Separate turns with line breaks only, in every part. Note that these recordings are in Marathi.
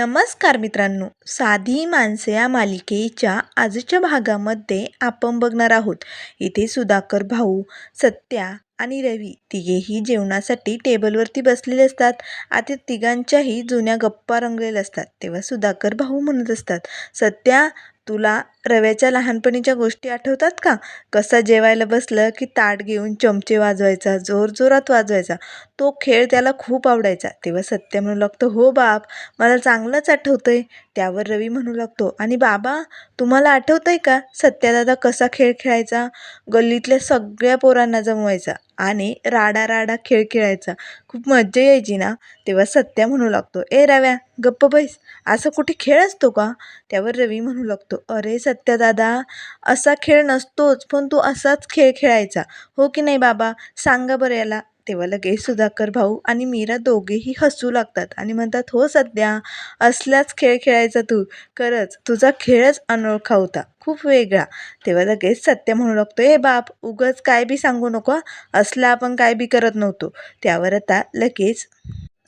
नमस्कार मित्रांनो. साधी माणसे या मालिकेच्या आजच्या भागामध्ये आपण बघणार आहोत. इथे सुधाकर भाऊ सत्या आणि रवी तिघेही जेवणासाठी टेबलवरती बसलेले असतात. आता तिघांच्याही जुन्या गप्पा रंगलेल्या असतात. तेव्हा सुधाकर भाऊ म्हणत असतात सत्या तुला रव्याच्या लहानपणीच्या गोष्टी आठवतात का? कसा जेवायला बसलं की ताट घेऊन चमचे वाजवायचा जोरजोरात वाजवायचा. तो खेळ त्याला खूप आवडायचा. तेव्हा सत्य म्हणू लागतो हो बाप मला चांगलंच आठवतं आहे त्यावर रवी म्हणू लागतो आणि बाबा तुम्हाला आठवतं आहे का सत्यादादा कसा खेळ खेळायचा? गल्लीतल्या सगळ्या पोरांना जमवायचा आणि राडा राडा खेळ खेळायचा. खूप मज्जा यायची ना? तेव्हा सत्या म्हणू लागतो ए रव्या गप्प बैस. असं कुठे खेळ असतो का? त्यावर रवी म्हणू लागतो अरे सत्यदादा असा खेळ नसतोच पण तू असाच खेळ खेळायचा. हो की नाही बाबा? सांगा बरं याला. तेव्हा लगेच सुधाकर भाऊ आणि मीरा दोघेही हसू लागतात आणि म्हणतात हो सध्या असलाच खेळ खेळायचा तू. खरंच तुझा खेळच अनोळखा होता. खूप वेगळा. तेव्हा लगेच सत्य म्हणू लागतो हे बाप उगच काय बी सांगू नको असला आपण काय बी करत नव्हतो. त्यावर आता लगेच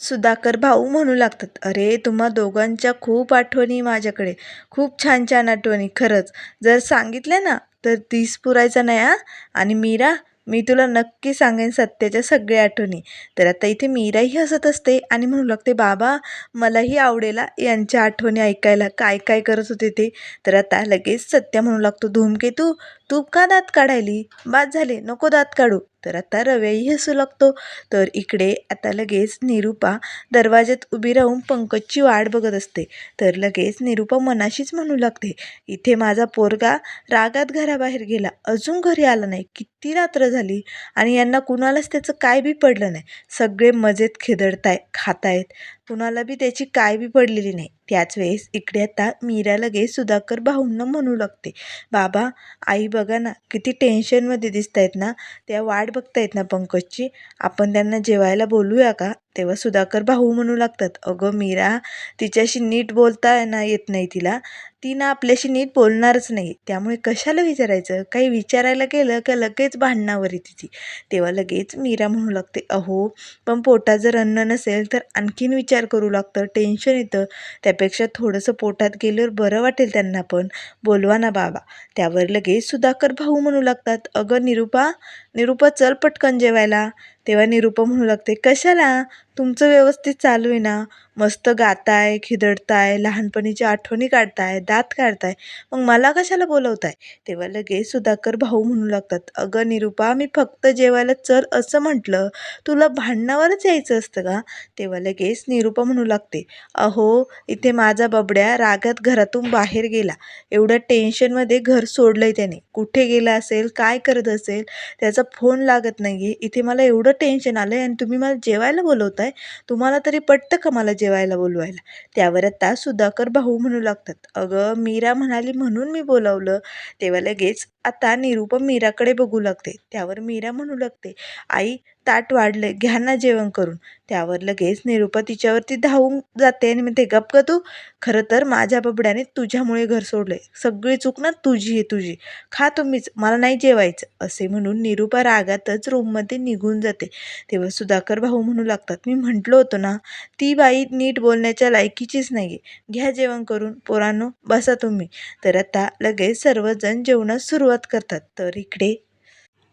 सुधाकर भाऊ म्हणू लागतात अरे तुम्हा दोघांच्या खूप आठवणी माझ्याकडे खूप छान छान आठवणी खरंच. जर सांगितल्या ना तर तीस पुरायचा नाही हा? आणि मीरा मी तुला नक्की सांगेन सत्याच्या सगळ्या आठवणी. तर आता इथे मीराही हसत असते आणि म्हणू लागते बाबा मलाही आवडेल यांच्या आठवणी ऐकायला. काय काय करत होते ते? तर आता लगेच सत्य म्हणू लागतो धूमकेतू तू का दात काढायली? बाद झाले नको दात काढू. तर आता रव्याही हसू लागतो. तर इकडे आता लगेच निरूपा दरवाज्यात उभी राहून पंकजची वाट बघत असते. तर लगेच निरूपा मनाशीच म्हणू लागते इथे माझा पोरगा रागात घराबाहेर गेला. अजून घरी आला नाही. किती रात्र झाली? आणि यांना कुणालाच त्याचं काय बी पडलं नाही. सगळे मजेत खेदडताय खातायत. कुणाला बी त्याची काय बी पडलेली नाही. त्याच वेळेस इकडे आता मीरा लगेच सुधाकर भाऊंना म्हणू लागते. बाबा आई बघा ना किती टेन्शनमध्ये दिसत आहेत ना. त्या वाट बघतायत ना पंकजची. आपण त्यांना जेवायला बोलूया का? तेव्हा सुधाकर भाऊ म्हणू लागतात. अगं मीरा तिच्याशी नीट बोलता ना येत नाही तिला. ती ना आपल्याशी नीट बोलणारच नाही. त्यामुळे कशाला विचारायचं? काही विचारायला गेलं का लगेच भांडणावर येते ती. तेव्हा लगेच मीरा म्हणू लागते अहो पण पोटात जर अन्न नसेल तर आणखीन विचार करू लागतं. टेन्शन येतं. त्यापेक्षा थोडंसं पोटात गेल्यावर बरं वाटेल त्यांना पण. बोलवा ना बाबा. त्यावर लगेच सुधाकर भाऊ म्हणू लागतात अगं निरूपा निरूपा चल पटकन जेवायला. तेव्हा निरूपा म्हणू लागते कशाला? तुमचं व्यवस्थित चालू आहे ना? मस्त गाताय खिदडताय लहानपणीच्या आठवणी काढताय दात काढताय. मग मला कशाला बोलवताय? तेव्हा लगेच सुधाकर भाऊ म्हणू लागतात अगं निरूपा मी फक्त जेवायला चल असं म्हटलं. तुला भांडणावरच यायचं असतं का? तेव्हा लगेच निरूपा म्हणू लागते अहो इथे माझा बबड्या रागात घरातून बाहेर गेला. एवढ्या टेन्शनमध्ये घर सोडलं आहे त्याने. कुठे गेला असेल काय करत असेल त्याचा फोन लागत नाही आहे इथे मला एवढं टेन्शन आलं आहे आणि तुम्ही मला जेवायला बोलवताय तुम्हाला तरी पटतं का मला जेवायला बोलवायला? त्यावर आता सुधाकर भाऊ म्हणू लागतात. अगं मीरा म्हणाली म्हणून मी बोलावलं. तेव्हा लगेच आता निरुपम मीराकडे बघू लागते. त्यावर मीरा म्हणू लागते आई ताट वाढले घ्या ना जेवण करून. त्यावर लगेच निरुपा तिच्यावरती धावून जाते आणि म्हणते गप का तू खरं तर माझ्या बबड्याने तुझ्यामुळे घर सोडले सगळी चूक ना तुझी आहे तुझी. खा तुम्हीच मला नाही जेवायचं. असे म्हणून निरुपा रागातच रूममध्ये निघून जाते. तेव्हा सुधाकर भाऊ म्हणू लागतात मी म्हटलो होतो ना ती बाई नीट बोलण्याच्या लायकीचीच नाही आहे घ्या जेवण करून पोरांनो बसा तुम्ही. तर आता लगेच सर्वजण जेवणास सुरुवात करतात. तर इकडे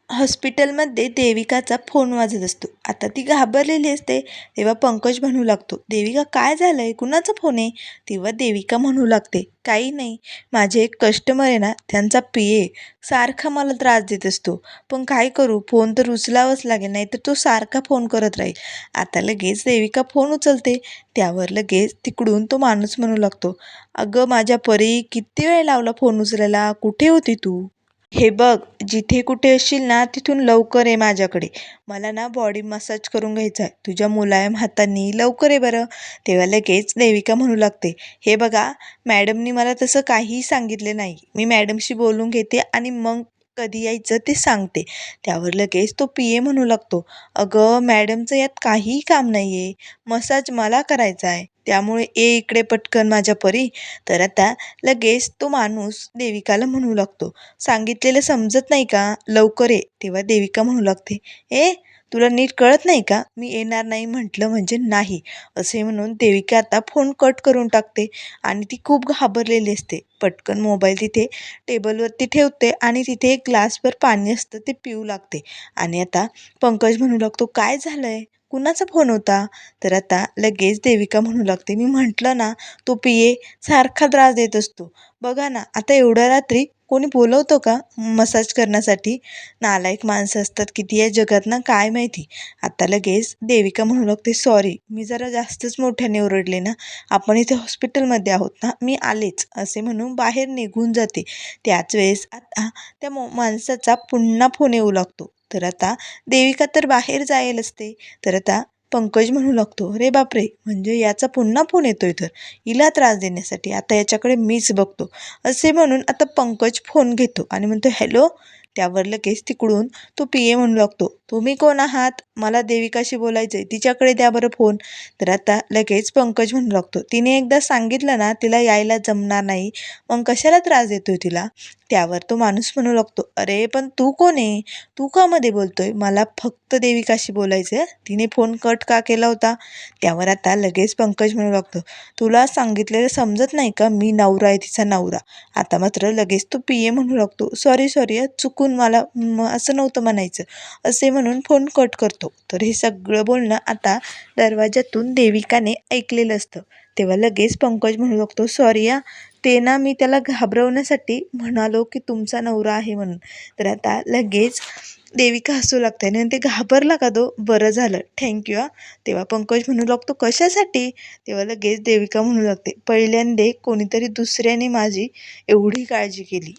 हॉस्पिटलमध्ये देविकाचा फोन वाजत असतो. आता ती घाबरलेली असते तेव्हा पंकज म्हणू लागतो देविका काय झालं आहे कुणाचा फोन आहे? तेव्हा देविका म्हणू लागते काही नाही. माझे एक कस्टमर आहे ना त्यांचा पी ए सारखा मला त्रास देत असतो. पण काय करू? फोन तर उचलावंच लागेल नाही तर तो सारखा फोन करत राहील. आता लगेच देविका फोन उचलते. त्यावर लगेच तिकडून तो माणूस म्हणू लागतो अगं माझ्या परी किती वेळ लावला फोन उचलायला? कुठे होती तू? हे बघ जिथे कुठे असशील ना तिथून लवकर ये माझ्याकडे. मला ना बॉडी मसाज करून घ्यायचा आहे तुझ्या मुलायम हातांनी लवकर ये बरं. तेव्हा लगेच देविका म्हणू लागते हे बघा मॅडमनी मला तसं काहीही सांगितले नाही. मी मॅडमशी बोलून घेते आणि मग कधी यायचं ते सांगते. त्यावर लगेच तो पी ए म्हणू लागतो अगं मॅडमचं यात काहीही काम नाही आहे मसाज मला करायचा आहे त्यामुळे ये इकडे पटकन माझ्या परी. तर आता लगेच तो माणूस देविकाला म्हणू लागतो. सांगितलेलं समजत नाही का? लवकर ये. तेव्हा देविका म्हणू लागते. ए तुला नीट कळत नाही का? मी येणार नाही म्हटलं म्हणजे नाही. असे म्हणून देविका आता फोन कट करून टाकते आणि ती खूप घाबरलेली असते. पटकन मोबाईल तिथे टेबलवरती ठेवते आणि तिथे एक ग्लासभर पाणी असतं ते पिऊ लागते. आणि आता पंकज म्हणू लागतो काय झालं आहे कुणाचा फोन होता? तर आता लगेच देविका म्हणू लागते. मी म्हटलं ना तो पिये सारखा त्रास देत असतो. बघा ना आता एवढ्या रात्री कोणी बोलवतो का मसाज करण्यासाठी? नालायक माणसं असतात किती या जगात ना काय माहिती? आता लगेच देविका म्हणू लागते सॉरी मी जरा जास्तच मोठ्याने ओरडले ना. आपण इथे हॉस्पिटलमध्ये आहोत ना मी आलेच असे म्हणून बाहेर निघून जाते. त्याच वेळेस आता त्या मो माणसाचा पुन्हा फोन येऊ लागतो. तर आता देविका तर बाहेर जायला असते. तर आता पंकज म्हणू लागतो रे बापरे म्हणजे याचा पुन्हा फोन येतोय तर? हिला त्रास देण्यासाठी आता याच्याकडे मीच बघतो. असे म्हणून आता पंकज फोन घेतो आणि म्हणतो हॅलो? त्यावर लगेच तिकडून तो पी ए म्हणू लागतो तुम्ही कोण आहात? मला देविकाशी बोलायचं आहे तिच्याकडे द्या बरं फोन. तर आता लगेच पंकज म्हणू लागतो. तिने एकदा सांगितलं ना तिला यायला जमणार नाही. मग कशाला त्रास देतोय तिला? त्यावर तो माणूस म्हणू लागतो अरे पण तू कोण आहे? तू कामध्ये बोलतोय? मला फक्त देविकाशी बोलायचं आहे तिने फोन कट का केला होता? त्यावर आता लगेच पंकज म्हणू लागतो तुला सांगितलेलं समजत नाही का? मी नवरा आहे तिचा नवरा. आता मात्र लगेच तो पी ए म्हणू लागतो सॉरी सॉरी चुकून मला असं नव्हतं म्हणायचं. असे म्हणून फोन कट करतो. तर हे सगळं बोलणं आता दरवाजातून देविकाने ऐकलेलं असतं. तेव्हा लगेच पंकज म्हणू लागतो सॉरी या ते ना मी त्याला घाबरवण्यासाठी म्हणालो की तुमचा नवरा आहे म्हणून. तर आता लगेच देविका हसू लागते आणि ते घाबरला का तो? बरं झालं. थँक्यू हा. तेव्हा पंकज म्हणू लागतो कशासाठी? तेव्हा लगेच देविका म्हणू लागते पहिल्यांदे कोणीतरी दुसऱ्याने माझी एवढी काळजी केली.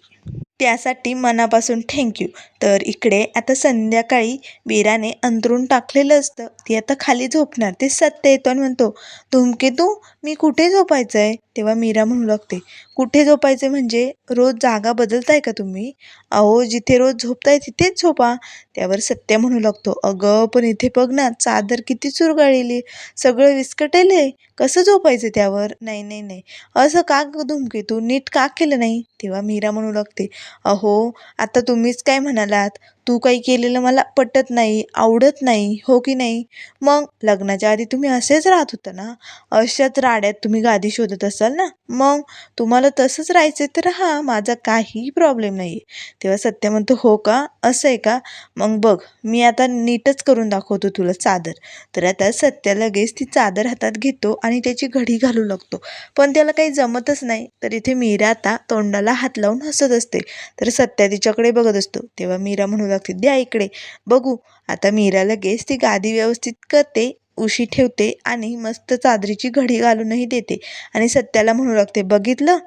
त्यासाठी मनापासून थँक्यू तर इकडे आता संध्याकाळी वीराने अंतरून टाकलेलं असतं. ती आता खाली झोपणार. ते सत्य येतो आणि म्हणतो धुमकेतू मी कुठे झोपायचं आहे तेव्हा मीरा म्हणू लागते कुठे झोपायचे म्हणजे रोज जागा बदलताय का तुम्ही? अहो जिथे रोज झोपताय तिथेच झोपा. त्यावर सत्य म्हणू लागतो. अगं पण इथे बघ ना चादर किती चुरगाळलेली. सगळं विस्कटेले. कसं झोपायचं त्यावर? नाही नाही नाही. असं का ग धूमकेतू? नीट का केलं नाही? तेव्हा मीरा म्हणू लागते. अहो आता तुम्हीच काय म्हणालात? तू काही केलेलं मला पटत नाही आवडत नाही हो की नाही? मग लग्नाच्या आधी तुम्ही असेच राहत होता ना? अशाच राड्यात तुम्ही गादी शोधत असाल ना? मग तुम्हाला तसंच राहायचं तर हा माझा काही प्रॉब्लेम नाही आहे तेव्हा सत्य म्हणतो हो का? असं आहे का? मग बघ मी आता नीटच करून दाखवतो तुला चादर. तर आता सत्या लगेच ती चादर हातात घेतो आणि त्याची घडी घालू लागतो. पण त्याला काही जमतच नाही. तर इथे मीरा आता तोंडाला हात लावून हसत असते. तर सत्या तिच्याकडे बघत असतो. तेव्हा मीरा म्हणू लागते द्या इकडे. बघू. आता मीरा लगेच ती गादी व्यवस्थित करते. उशी ठेवते आणि मस्त चादरीची घडी घालूनही देते. आणि सत्याला म्हणू लागते बघितलं?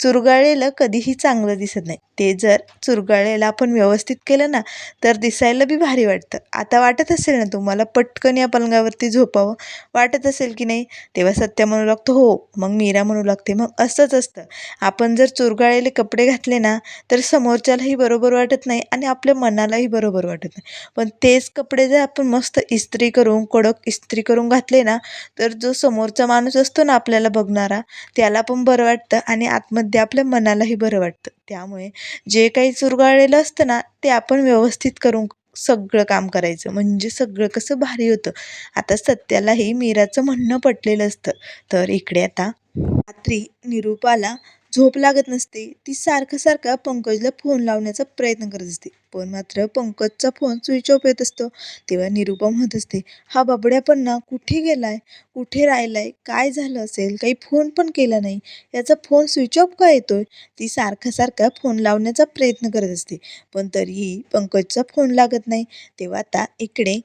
चुरगाळलेलं कधीही चांगलं दिसत नाही. ते जर चुरगाळलेलं आपण व्यवस्थित केलं ना तर दिसायला बी भारी वाटतं. आता वाटत असेल ना तुम्हाला पटकन या पलंगावरती झोपावं? वाटत असेल की नाही? तेव्हा सत्या म्हणू लागतो हो. मग मीरा म्हणू लागते मग असंच असतं. आपण जर चुरगाळलेले कपडे घातले ना तर समोरच्यालाही बरोबर वाटत नाही आणि आपल्या मनालाही बरोबर वाटत नाही. पण तेच कपडे जर आपण मस्त इस्त्री करून कडक इस्त्री करून घातले ना तर जो समोरचा माणूस असतो ना आपल्याला बघणारा त्याला पण बरं वाटतं आणि आतमध्ये आपल्या मनालाही बरं वाटतं. त्यामुळे जे काही चुरगाळलेलं असतं ना ते आपण व्यवस्थित करून सगळं काम करायचं. म्हणजे सगळं कसं भारी होतं. आता सत्यालाही मीराचं म्हणणं पटलेलं असतं. तर इकडे आता रात्री निरूपाला झोप लागत नसते. ती सारखं सारखा पंकजला फोन लावण्याचा प्रयत्न करत असते. पण मात्र पंकजचा फोन स्विच ऑफ येत असतो. तेव्हा निरुपा म्हणत असते हा बाबड्या पण ना कुठे गेलाय? कुठे राहिलाय? काय झालं असेल? काही फोन पण केला नाही. याचा फोन स्विच ऑफ का येतोय? ती सारखा सारखा फोन लावण्याचा प्रयत्न करत असते. पण तरीही पंकजचा फोन लागत नाही. तेव्हा आता इकडे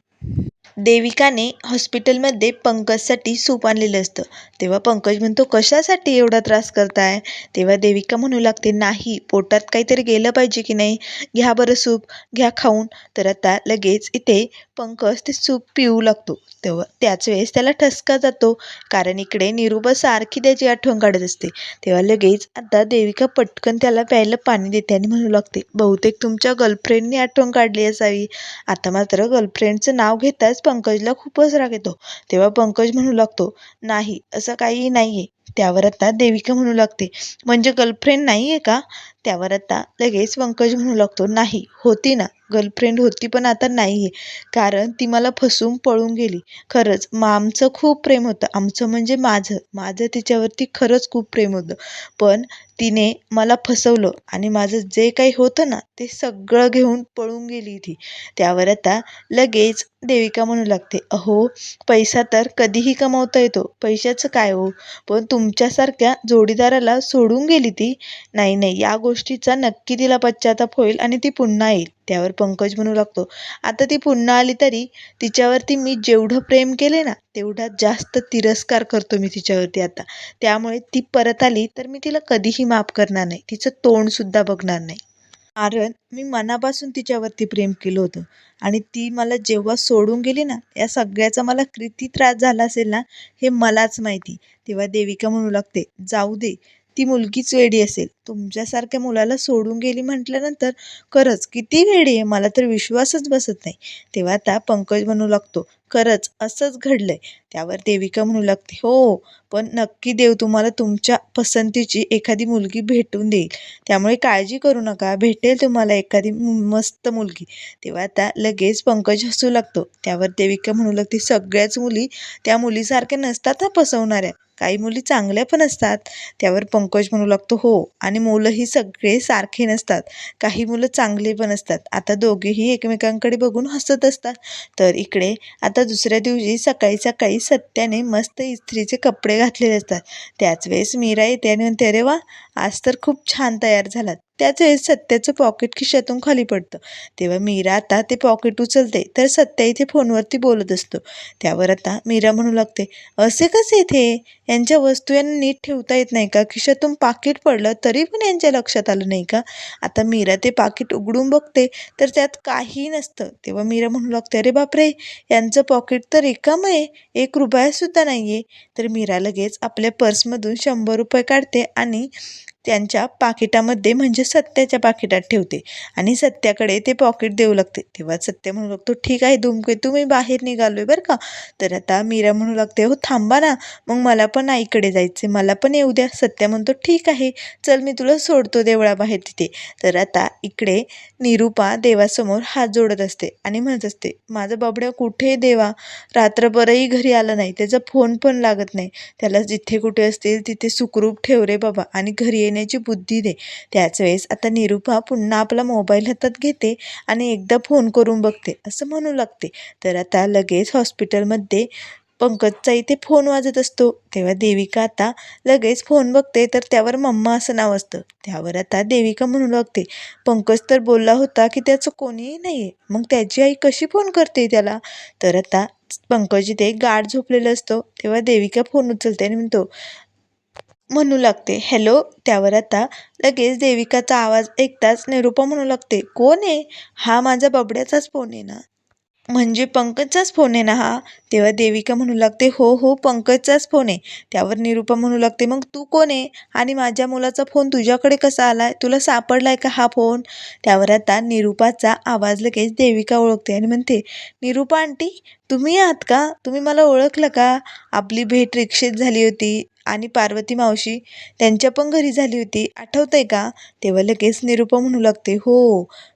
देविकाने हॉस्पिटलमध्ये पंकजसाठी सूप आणलेलं असतं. तेव्हा पंकज म्हणतो कशासाठी एवढा त्रास करताय? तेव्हा देविका म्हणू लागते नाही पोटात काहीतरी गेलं पाहिजे की नाही? घ्या बरं सूप घ्या खाऊन. तर आता लगेच इथे पंकज ते सूप पिऊ लागतो. तेव्हा त्याच वेळेस त्याला ठसका जातो. कारण इकडे निरुबा सारखी त्याची आठवण काढत असते. तेव्हा लगेच आता देविका पटकन त्याला प्यायला पाणी देते आणि म्हणू लागते बहुतेक तुमच्या गर्लफ्रेंडने आठवण काढली असावी. आता मात्र गर्लफ्रेंडचं नाव घेताच पंकजला खूपच राग येतो. तेव्हा पंकज म्हणू लागतो नाही असं काही नाही आहे त्यावर आता देविका म्हणू लागते म्हणजे गर्लफ्रेंड नाही आहे का? त्यावर आता लगेच पंकज म्हणू लागतो नाही होती ना. गर्लफ्रेंड होती पण आता नाही आहे कारण ती मला फसवून पळून गेली. खरंच मग आमचं खूप प्रेम होतं. आमचं म्हणजे माझं. माझं तिच्यावरती खरंच खूप प्रेम होतं. पण तिने मला फसवलं आणि माझं जे काही होतं ना ते सगळं घेऊन पळून गेली ती. त्यावर आता लगेच देविका म्हणू लागते अहो पैसा तर कधीही कमावता येतो. पैशाचं काय हो? पण तुमच्यासारख्या जोडीदाराला सोडून गेली ती? नाही नाही. या गोष्टीचा नक्की तिला पश्चाताप होईल आणि ती पुन्हा येईल. त्यावर पंकज म्हणू लागतो. आता ती पुन्हा आली तरी तिच्यावरती मी जेवढं प्रेम केले ना तेवढा जास्त तिरस्कार करतो मी तिच्यावरती आता. त्यामुळे ती परत आली तर मी तिला कधीही माफ करणार नाही. तिचं तोंडसुद्धा बघणार नाही. कारण मी मनापासून तिच्यावरती प्रेम केलं होतं. आणि ती मला जेव्हा सोडून गेली ना या सगळ्याचा मला किती त्रास झाला असेल ना हे मलाच माहिती. तेव्हा देविका म्हणू लागते जाऊ दे ती मुलगीच वेडी असेल. तुमच्यासारख्या मुलाला सोडून गेली म्हटल्यानंतर खरंच किती वेडी आहे मला तर विश्वासच बसत नाही. तेव्हा आता पंकज म्हणू लागतो खरंच असंच घडलंय. त्यावर देविका म्हणू लागते हो पण नक्की देव तुम्हाला तुमच्या पसंतीची एखादी मुलगी भेटून देईल. त्यामुळे काळजी करू नका भेटेल तुम्हाला एखादी मस्त मुलगी. तेव्हा आता लगेच पंकज हसू लागतो. त्यावर देविका म्हणू लागते सगळ्याच मुली त्या मुलीसारख्या नसतात हा फसवणाऱ्या काही मुली चांगल्या पण असतात. त्यावर पंकज म्हणू लागतो हो. आणि मुलंही सगळे सारखे नसतात. काही मुलं चांगली पण असतात. आता दोघेही एकमेकांकडे बघून हसत असतात. तर इकडे आता दुसऱ्या दिवशी सकाळी सकाळी सत्याने मस्त इस्त्रीचे कपडे घातलेले असतात. त्याच वेळेस मीरा येते आणि म्हणते अरे वा आज तर खूप छान तयार झालात. त्याच वेळेस सत्याचं पॉकेट खिशातून खाली पडतं. तेव्हा मीरा आता ते पॉकेट उचलते तर सत्या इथे फोनवरती बोलत असतो. त्यावर आता मीरा म्हणू लागते असे कसे इथे? यांच्या वस्तू यांना नीट ठेवता येत नाही का? खिशातून पाकिट पडलं तरी पण यांच्या लक्षात आलं नाही का? आता मीरा ते पाकिट उघडून बघते तर त्यात काही नसतं. तेव्हा मीरा म्हणू लागते अरे बापरे! यांचं पॉकेट तर रिकाम आहे. एक रुपयासुद्धा नाही आहे तर मीरा लगेच आपल्या पर्समधून शंभर रुपये काढते आणि त्यांच्या पाकिटामध्ये म्हणजे सत्याच्या पाकिटात ठेवते. आणि सत्याकडे ते पॉकेट देऊ लागते. तेव्हा सत्य म्हणू लागतो ठीक आहे धूमकेतू मी बाहेर निघालो आहे बरं का? तर आता मीरा म्हणू लागते हो थांबा ना. मग मला पण आईकडे जायचे मला पण येऊ द्या. सत्य म्हणतो ठीक आहे. चल मी तुला सोडतो देवळाबाहेर तिथे. तर आता इकडे निरूपा देवासमोर हात जोडत असते आणि म्हणत असते माझं बाबड्या कुठे देवा? रात्रभरही घरी आलं नाही. त्याचा फोन पण लागत नाही. त्याला जिथे कुठे असतील तिथे सुखरूप ठेव रे बाबा. आणि घरी देण्याची बुद्धी दे. त्याच वेळेस आता निरूपा पुन्हा आपला मोबाईल हातात घेते आणि एकदा फोन करून बघते. असं म्हणू लागते. तर आता लगेच हॉस्पिटलमध्ये पंकजचा इथे फोन वाजत असतो. तेव्हा देविका आता लगेच फोन बघते. तर त्यावर मम्मा असं नाव असतं. त्यावर आता देविका म्हणू लागते पंकज तर बोलला होता की त्याचं कोणीही नाही आहे मग त्याची आई कशी फोन करते त्याला? तर आता पंकज इथे गाढ झोपलेलं असतो. तेव्हा देविका फोन उचलते आणि म्हणतो म्हणू लागते. हॅलो त्यावर आता लगेच देविकाचा आवाज ऐकताच निरूपा म्हणू लागते. कोण आहे? हा माझा बबड्याचाच फोन आहे ना? म्हणजे पंकजचाच फोन आहे ना हा? तेव्हा देविका म्हणू लागते हो हो पंकजचाच फोन आहे. त्यावर निरूपा म्हणू लागते मग तू कोण आहे? आणि माझ्या मुलाचा फोन तुझ्याकडे कसा आलाय? तुला सापडला आहे का हा फोन त्यावर आता निरूपाचा आवाज लगेच देविका ओळखते आणि म्हणते निरूपा आंटी तुम्ही आहात का? तुम्ही मला ओळखलं का? आपली भेट रिक्षेत झाली होती. आणि पार्वती मावशी त्यांच्या पण घरी झाली होती. आठवतं आहे का? तेव्हा लगेच निरूपा म्हणू लागते हो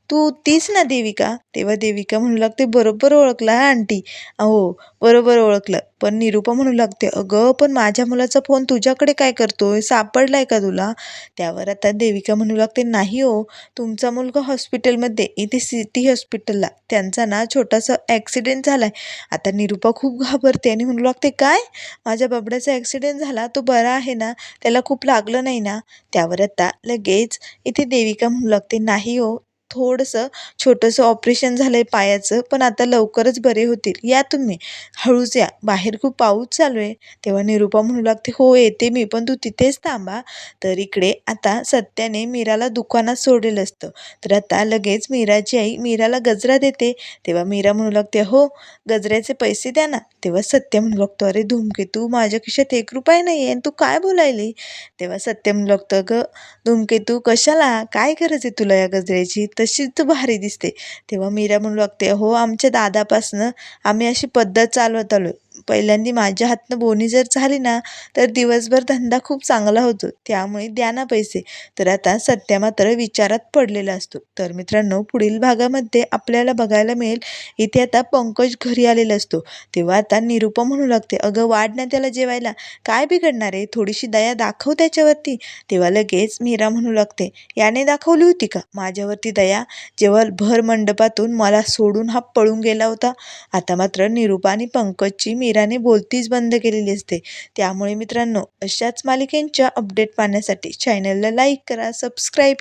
तू तीच ना देविका? तेव्हा देविका म्हणू लागते बरोबर ओळखला हा आंटी. अहो बरोबर ओळखलं. पण निरूपा म्हणू लागते अगं पण माझ्या मुलाचा फोन तुझ्याकडे काय करतोय? सापडलाय का तुला? त्यावर आता देविका म्हणू लागते नाही हो तुमचा मुलगा हॉस्पिटलमध्ये इथे सिटी हॉस्पिटलला. त्यांचा ना छोटासा ॲक्सिडेंट झाला आहे आता निरूपा खूप घाबरते आणि म्हणू लागते काय? माझ्या बबड्याचा ॲक्सिडेंट झाला तो बरा आहे ना? त्याला खूप लागलं नाही ना? त्यावर आता लगेच इथे देविका म्हणू लागते नाही हो थोडंसं छोटंसं ऑपरेशन झालं आहे पायाचं पण आता लवकरच बरे होतील. या तुम्ही. हळूच या. बाहेर खूप पाऊस चालू आहे. तेव्हा निरूपा म्हणू लागते हो येते मी पण तू तिथेच थांबा. तर इकडे आता सत्याने मीराला दुकानात सोडलेलं असतं. तर आता लगेच मीराची आई मीराला गजरा देते. तेव्हा मीरा म्हणू लागते हो गजऱ्याचे पैसे द्या ना. तेव्हा सत्य म्हणू लागतो अरे धूमकेतू माझ्या खिशात एक रुपये नाही आहे आणि तू काय बोलायली? तेव्हा सत्य म्हणू लागतं ग धूमकेतू कशाला? काय गरज आहे तुला या गजऱ्याची? तशीच भारी दिसते. तेव्हा मीरा म्हणू लागते हो आमच्या दादापासनं आम्ही अशी पद्धत चालवत आलो पहिल्यांदी माझ्या हातनं बोनी जर झाली ना तर दिवसभर धंदा खूप चांगला होतो. त्यामुळे द्या ना पैसे. तर आता सत्या मात्र विचारात पडलेला असतो. तर मित्रांनो पुढील भागामध्ये आपल्याला बघायला मिळेल इथे आता पंकज घरी आलेला असतो. तेव्हा आता निरुपा म्हणू लागते अगं वाढ ना त्याला जेवायला. काय बिघडणार आहे? थोडीशी दया दाखव त्याच्यावरती. तेव्हा लगेच मीरा म्हणू लागते याने दाखवली होती का? माझ्यावरती दया. जेव्हा भर मंडपातून मला सोडून हा पळून गेला होता. आता मात्र निरुपा आणि पंकजची मीराने बोलतीच बंद केलेली असते. त्यामुळे मित्रांनो अशाच मालिकेंच्या अपडेट पाहण्यासाठी चॅनलला लाईक करा सबस्क्राईब